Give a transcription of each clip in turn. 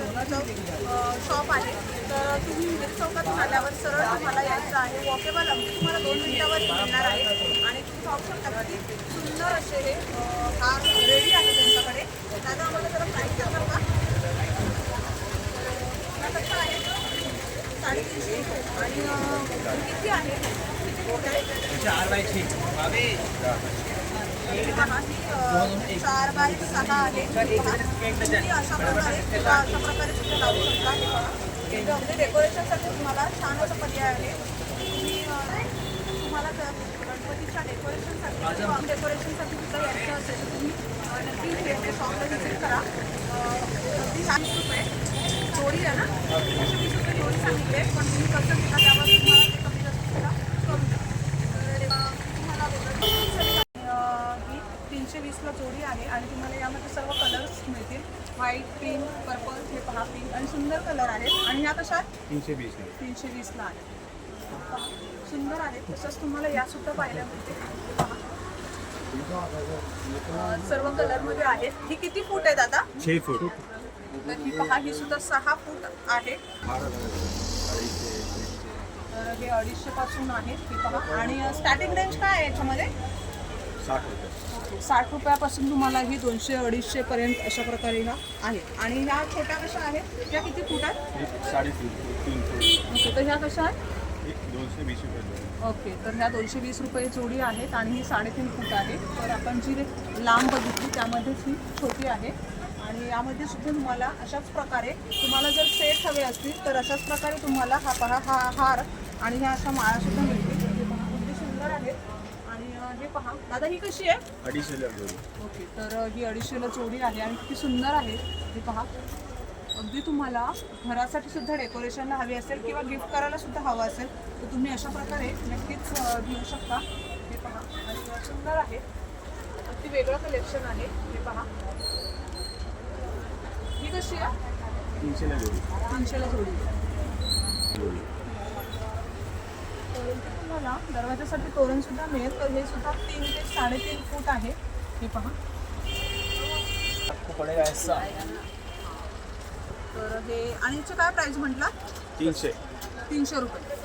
Shop आहे तर तुम्ही मिर चौकातून आल्यावर सरळ तुम्हाला यायचं आहे. वॉकेबल अगदी तुम्हाला दोन मिनिटावर मिळणार आहे. आणि तुम्ही पाहू शकता की सुंदर असे हे अ, रेडी आहे त्यांच्याकडे. दादा आम्हाला जरा प्राईस सांगा का हा कसा आहे साडेतीनशे आणि किती आहे किती फूट आहे चार बाय छे चार बाय सहा आहे पहा. तुम्ही अशा प्रकारे किंवा अशा प्रकारे तुम्ही लावू शकता हे पहा. हे डेकोरेशनसाठी तुम्हाला छान असा पर्याय आहे तुम्ही तुम्हाला जर गणपतीच्या डेकोरेशनसाठी फॉर्म डेकोरेशनसाठी सुद्धा यायचं असेल तुम्ही अ, नक्की हे शॉपला व्हिजिट करा अ, अगदी रुपये जोडी आहे ना? एकशे वीस रुपये जोडी सांगितले पण तुम्ही कसं घेता त्यावर तुम्हाला ते कमी जास्त सुद्धा करू शकता तर अ, तुम्हाला ही तीनशे वीसला जोडी आहे आणि तुम्हाला यामध्ये सर्व कलर्स मिळतील. व्हाईट पिंक पर्पल हे पहा पिंक आणि सुंदर कलर आहेत. आणि ह्या कशा आहेत? तीनशे वीस तीनशे वीसला आहे सुंदर आहे तसंच तुम्हाला या सुद्धा पाहायला मिळते हे पहा. सर्व कलरमध्ये आहेत. ही किती फूट आहे दादा? छे फूट. तर ही पहा ही सुद्धा सहा फूट आहे. तर हे अडीचशे पासून आहे ही पहा. आणि स्टार्टिंग रेंज काय आहे याच्यामध्ये? साठ रुपये. साठ रुपयापासून तुम्हाला ही दोनशे अडीचशे पर्यंत अशा प्रकारे ह्या आहे. आणि ह्या छोट्या कशा आहेत? त्या किती फूट आहेत? साडेतीन फूट तर ह्या कशा आहेत? दोनशे वीस रुपये जोडी. ओके तर ह्या दोनशे वीस रुपये जोडी आहेत आणि ही साडेतीन फूट आहे. तर आपण जी लांब बघितली त्यामध्येच ही छोटी आहे. आणि यामध्ये सुद्धा तुम्हाला अशाच प्रकारे तुम्हाला जर सेट हवे असतील तर अशाच प्रकारे तुम्हाला हा पहा हा हार आणि ह्या अशा माळा सुद्धा मिळतील. अगदी सुंदर आहेत. आणि हे पहा दादा ही कशी आहे? अडीचशेला जोडी. ओके तर ही अडीचशेला जोडी आहे आणि किती सुंदर आहे. हे पहा अगदी तुम्हाला घरासाठी सुद्धा डेकोरेशनला हवी असेल किंवा गिफ्ट करायला सुद्धा हवं असेल तर तुम्ही अशा प्रकारे नक्कीच घेऊ शकता. हे पहा आणि सुंदर आहे. अगदी वेगळं कलेक्शन आहे. हे पहा. ही कशी आहे? तीनशेला जोडी. तीनशेला जोडी. तुम्हाला? दरवाजासाठी तोरण सुद्धा मिळेल. तर हे सुद्धा तीन ते साडेतीन फूट आहे. हे पहा. आपको पडेगा ऐसा तर हे आणि याचे काय प्राईस म्हटला तीनशे. तीनशे रुपये.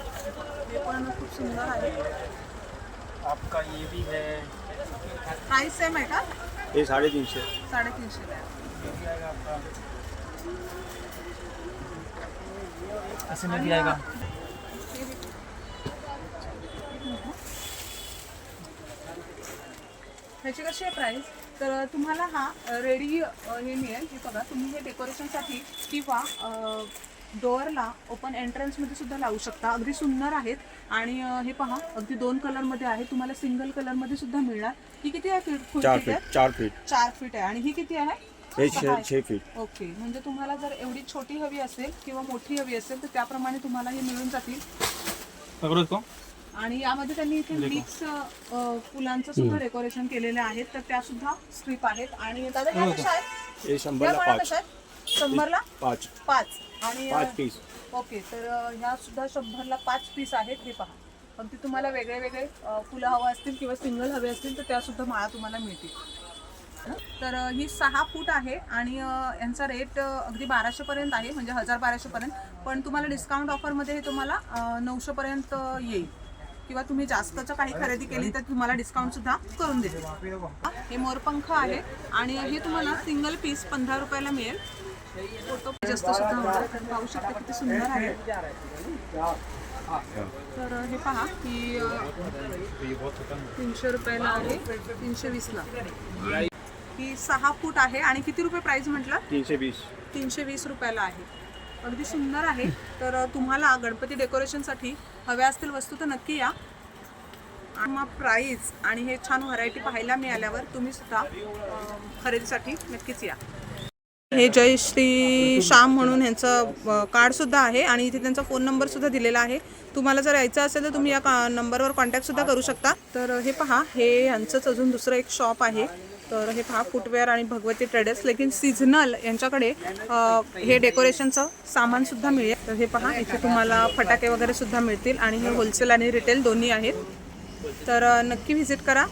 हे पण खूप सुंदर आहे. आपका ये भी है. प्राईस सेम आहे का? हे साडेतीनशे. साडेतीनशे. आहे ऐसे में आएगा ह्याची कशी आहे प्राईस तर तुम्हाला हा रेडी हे मिळेल. हे बघा तुम्ही हे डेकोरेशनसाठी किंवा डोअरला ओपन एंट्रन्समध्ये सुद्धा लावू शकता. अगदी सुंदर आहेत. आणि हे पहा अगदी दोन कलरमध्ये आहे. तुम्हाला सिंगल कलरमध्ये सुद्धा मिळणार. ही किती आहे? फीट फूट चार किती आहे? फीट चार फीट चार फीट आहे. आणि ही किती आहे? हे सहा छे आहे. छे फीट ओके. म्हणजे तुम्हाला जर एवढी छोटी हवी असेल किंवा मोठी हवी असेल तर त्याप्रमाणे तुम्हाला हे मिळून जातील. आणि यामध्ये त्यांनी इथे मिक्स फुलांचं सुद्धा डेकोरेशन केलेलं आहे. तर त्या सुद्धा स्ट्रीप आहेत. आणि दादा ह्या कशा आहेत? हे ह्या शंभरला पाच. कशा आहेत? शंभरला? पाच. पाच. आणि पाच पीस ओके. तर ह्या सुद्धा शंभरला पाच पीस आहेत हे पहा. अगदी तुम्हाला वेगळे वेगळे फुलं हवं असतील किंवा सिंगल हवे असतील तर त्या सुद्धा माळा तुम्हाला मिळतील. तर ही सहा फूट आहे आणि यांचा रेट अगदी बाराशेपर्यंत आहे म्हणजे हजार बाराशेपर्यंत पण तुम्हाला डिस्काउंट ऑफरमध्ये हे तुम्हाला नऊशेपर्यंत येईल. किंवा तुम्ही जास्तचं काही खरेदी केली तर तुम्हाला डिस्काउंट सुद्धा करून देते हे मोरपंख आहे आणि हे तुम्हाला सिंगल पीस पंधरा रुपयाला मिळेल. फोटो जास्त सुद्धा पाहू शकता किती सुंदर आहे. तर हे पहा की तीनशे रुपयाला आहे तीनशे वीसला. ही सहा फूट आहे आणि किती रुपये प्राइस म्हटलं? तीनशे वीस. तीनशे वीस रुपयाला आहे. अगदी सुंदर आहे. तर तुम्हाला गणपती डेकोरेशनसाठी हव्या असतील वस्तू तर नक्की या. मग प्राईज आणि हे छान व्हरायटी पाहायला मिळाल्यावर तुम्ही सुद्धा खरेदीसाठी नक्कीच या. हे जय श्री श्याम म्हणून ह्यांचं कार्ड सुद्धा आहे आणि इथे त्यांचा फोन नंबर सुद्धा दिलेला आहे. तुम्हाला जर यायचं असेल तर तुम्ही या का नंबरवर कॉन्टॅक्ट सुद्धा करू शकता. तर हे पहा. हे यांचंच अजून दुसरं एक शॉप आहे. तर हे पहा फुटवेअर आणि भगवती ट्रेडर्स लेकिन सीझनल यांच्याकडे हे डेकोरेशनचं सामान सुद्धा मिळेल. तर हे पहा इथे तुम्हाला फटाके वगैरे सुद्धा मिळतील आणि हे होलसेल आणि रिटेल दोन्ही आहेत. तर नक्की व्हिजिट करा.